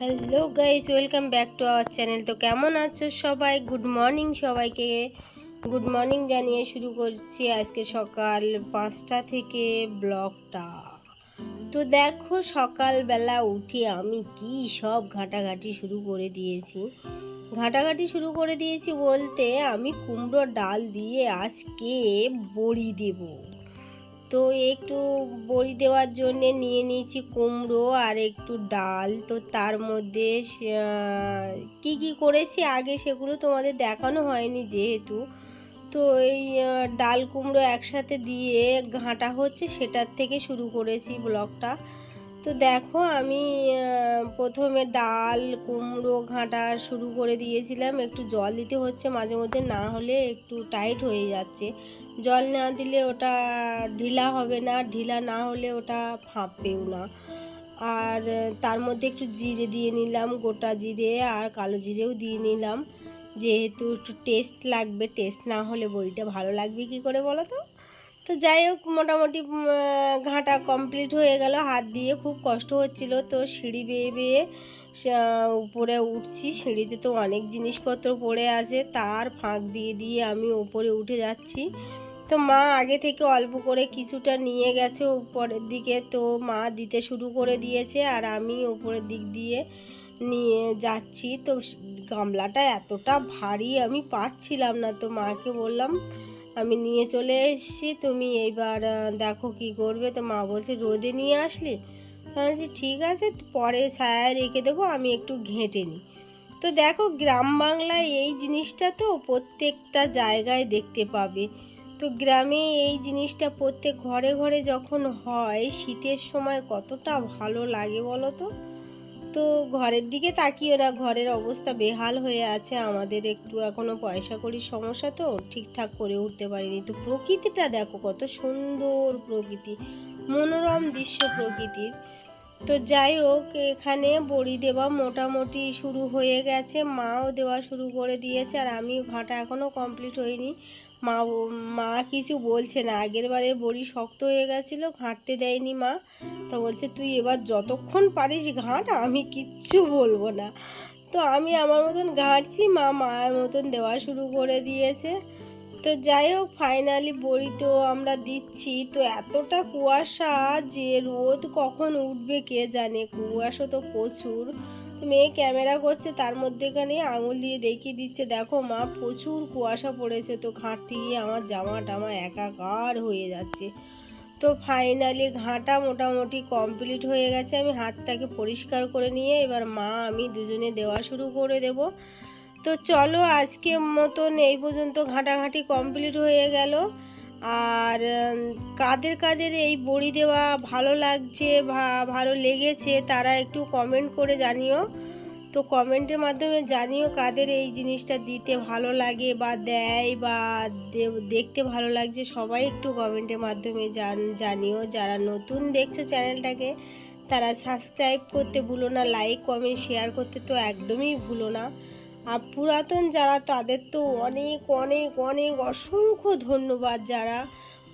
Hello guys welcome back to our channel তো কেমন আছো সবাই? গুড মর্নিং সবাইকে। গুড মর্নিং জানিয়ে শুরু করছি আজকে সকাল পাঁচটা থেকে ব্লগটা। তো দেখো সকালবেলা উঠে আমি কি সব ঘাটাঘাটি শুরু করে দিয়েছি। ঘাটাঘাটি শুরু করে দিয়েছি বলতে আমি কুমড়ো ডাল দিয়ে আজকে বড়ি দেবো। তো একটু বড়ি দেওয়ার জন্য নিয়ে নিয়েছি কুমড়ো আর একটু ডাল। তো তার মধ্যে কি কি করেছি আগে সেগুলো তোমাদের দেখানো হয়নি যেহেতু। তো এই ডাল কুমড়ো একসাথে দিয়ে ঘাঁটা হচ্ছে সেটার থেকে শুরু করেছি ব্লগটা। তো দেখো আমি প্রথমে ডাল, কুমড়ো, ঘাঁটা শুরু করে দিয়েছিলাম। একটু জল দিতে হচ্ছে মাঝে মধ্যে, না হলে একটু টাইট হয়ে যাচ্ছে। জল না দিলে ওটা ঢিলা হবে না, ঢিলা না হলে ওটা ফাঁপবেও না। আর তার মধ্যে একটু জিরে দিয়ে নিলাম, গোটা জিরে আর কালো জিরেও দিয়ে নিলাম। যেহেতু একটু টেস্ট লাগবে টেস্ট না হলে বড়িটা ভালো লাগবে কি করে বলো তো? তো যাই হোক, মোটামুটি ঘাঁটা কমপ্লিট হয়ে গেল। হাত দিয়ে খুব কষ্ট হচ্ছিল, তো সিঁড়ি বেয়ে বেয়ে উপরে উঠছি। সিঁড়িতে তো অনেক জিনিসপত্র পড়ে আছে, তার ফাঁক দিয়ে দিয়ে আমি উপরে উঠে যাচ্ছি। তো মা আগে থেকে অল্প করে কিছুটা নিয়ে গেছে উপরের দিকে, তো মা দিতে শুরু করে দিয়েছে আর আমি উপরের দিক দিয়ে নিয়ে যাচ্ছি। তো গামলাটা এতটা ভারী আমি পারছিলাম না, তো মাকে বললাম, আমি নিয়ে চলে এসেছি, তুমি এইবার দেখো কি করবে। তো মা বলছে, রোদে নিয়ে আসলি? বলছি, ঠিক আছে, পরে ছায়ায় রেখে দেবো, আমি একটু ঘেঁটে নিই। তো দেখো, গ্রাম বাংলায় এই জিনিসটা তো প্রত্যেকটা জায়গায় দেখতে পাবে। তো গ্রামে এই জিনিসটা প্রত্যেক ঘরে ঘরে যখন হয়, শীতের সময় কতটা ভালো লাগে বলো তো? তো ঘরের দিকে তাকিও না, ঘরের অবস্থা বেহাল হয়ে আছে, আমাদের একটু এখনও পয়সা করির সমস্যা তো, ঠিকঠাক করে উঠতে পারিনি। তো প্রকৃতিটা দেখো কত সুন্দর প্রকৃতি, মনোরম দৃশ্য প্রকৃতির। তো যাই হোক, এখানে বড়ি দেওয়া মোটামুটি শুরু হয়ে গেছে, মাও দেওয়া শুরু করে দিয়েছে, আর আমি ঘাটা এখনও কমপ্লিট হয়নি। মা মা কিছু বলছে না। আগের বারে বড়ি শক্ত হয়ে গেছিল, ঘাঁটতে দেয়নি মা। তো বলছে, তুই এবার যতক্ষণ পারিস ঘাঁট, আমি কিচ্ছু বলব না। তো আমি আমার মতন ঘাঁটছি, মা মায়ের মতন দেওয়া শুরু করে দিয়েছে। তো যাই হোক ফাইনালি বড়ি তো আমরা দিচ্ছি। তো এতটা কুয়াশা যে রোদ কখন উঠবে কে জানে? কুয়াশা তো প্রচুর। মেয়ে ক্যামেরা করছে, তার মধ্যেখানে আঙুল দিয়ে দেখিয়ে দিচ্ছে, দেখো মা, প্রচুর কুয়াশা পড়েছে, তো ঘাঁটতে গিয়ে আমার জামা টামা একাকার হয়ে যাচ্ছে। তো ফাইনালি ঘাঁটা মোটামুটি কমপ্লিট হয়ে গেছে, আমি হাতটাকে পরিষ্কার করে নিয়ে এবার মা, আমি দুজনে দেওয়া শুরু করে দেব। তো চলো আজকে মতন এই পর্যন্ত ঘাঁটাঘাঁটি কমপ্লিট হয়ে গেল। আর কাদের কাদের এই বড়ি দেওয়া ভালো লাগছে ভা- ভালো লেগেছে তারা একটু কমেন্ট করে জানিও। তো কমেন্টের মাধ্যমে জানিও কাদের এই জিনিসটা দিতে ভালো লাগে বা দেয় বা দেখতে ভালো লাগছে। সবাই একটু কমেন্টের মাধ্যমে জান, জানিও। যারা নতুন দেখছ চ্যানেলটাকে তারা সাবস্ক্রাইব করতে ভুলো না লাইক কমেন্ট শেয়ার করতে তো একদমই ভুলো না। আর পুরাতন যারা, তাদের তো অনেক অনেক অনেক অসংখ্য ধন্যবাদ যারা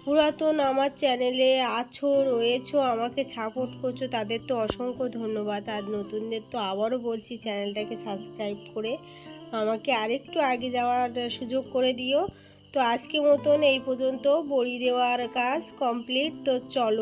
পুরাতন আমার চ্যানেলে আছো, রয়েছো, আমাকে সাপোর্ট করছ, তাদের তো অসংখ্য ধন্যবাদ। আর নতুনদের তো আবারও বলছি, চ্যানেলটাকে সাবস্ক্রাইব করে আমাকে আরেকটু আগে যাওয়ার সুযোগ করে দিও। তো আজকে মতন এই পর্যন্ত বড়ি দেওয়ার কাজ কমপ্লিট তো চলো।